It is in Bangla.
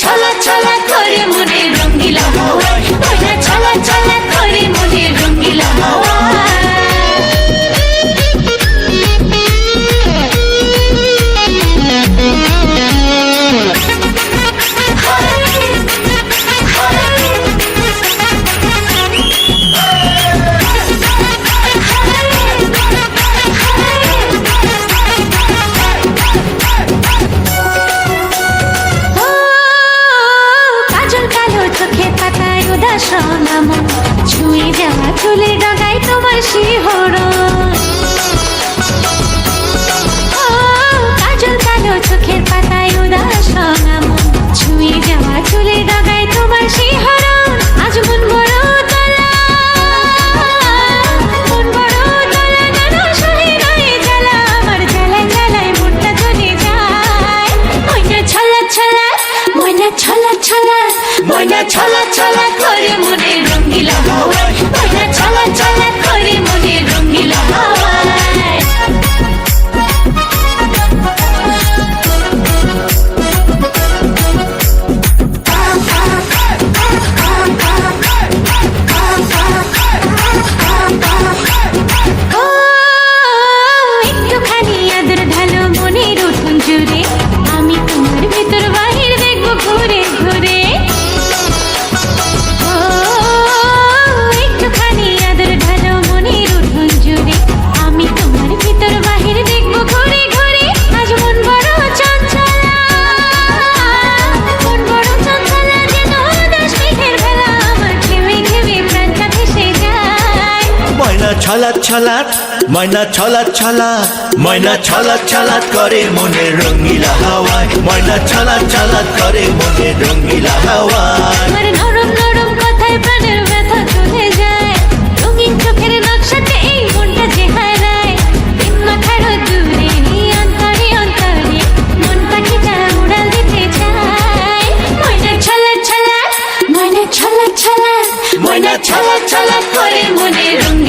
ছলা ছলা করে মনে নাম, ছুঁয়ে যাওয়া চুলে ডগায় তোমার শিহরণ। কাজল কালো চোখের পাতায় উদাস নাম ছুঁয়ে যাওয়া চুলে ডগায় তোমার শিহরণ। আজ মন বড় ছলা ছলা। ময়না ছলা ছলা করে মনে রঙ্গিলা হাওয়ায় ছলাৎ ছলাৎ, ময়না ছলাৎ ছলাৎ, ময়না ছলাৎ ছলাৎ করে মনে রঙ্গিলা হাওয়ায়। ময়না ছলাৎ ছলাৎ করে মনে রঙ্গিলা হাওয়ায়। নরম নরম কথায় প্রাণের ব্যথা চলে যায়। রঙিন চোখের নকশাতে এই মনটা যে হারায়। তিন মাথার দূরে অন্তরে অন্তরে মন পাখিটা উড়াল দিতে চায়। ময়না ছলা ছলা ময়না ছলা ছলা ময়না করে মনে রঙ্গি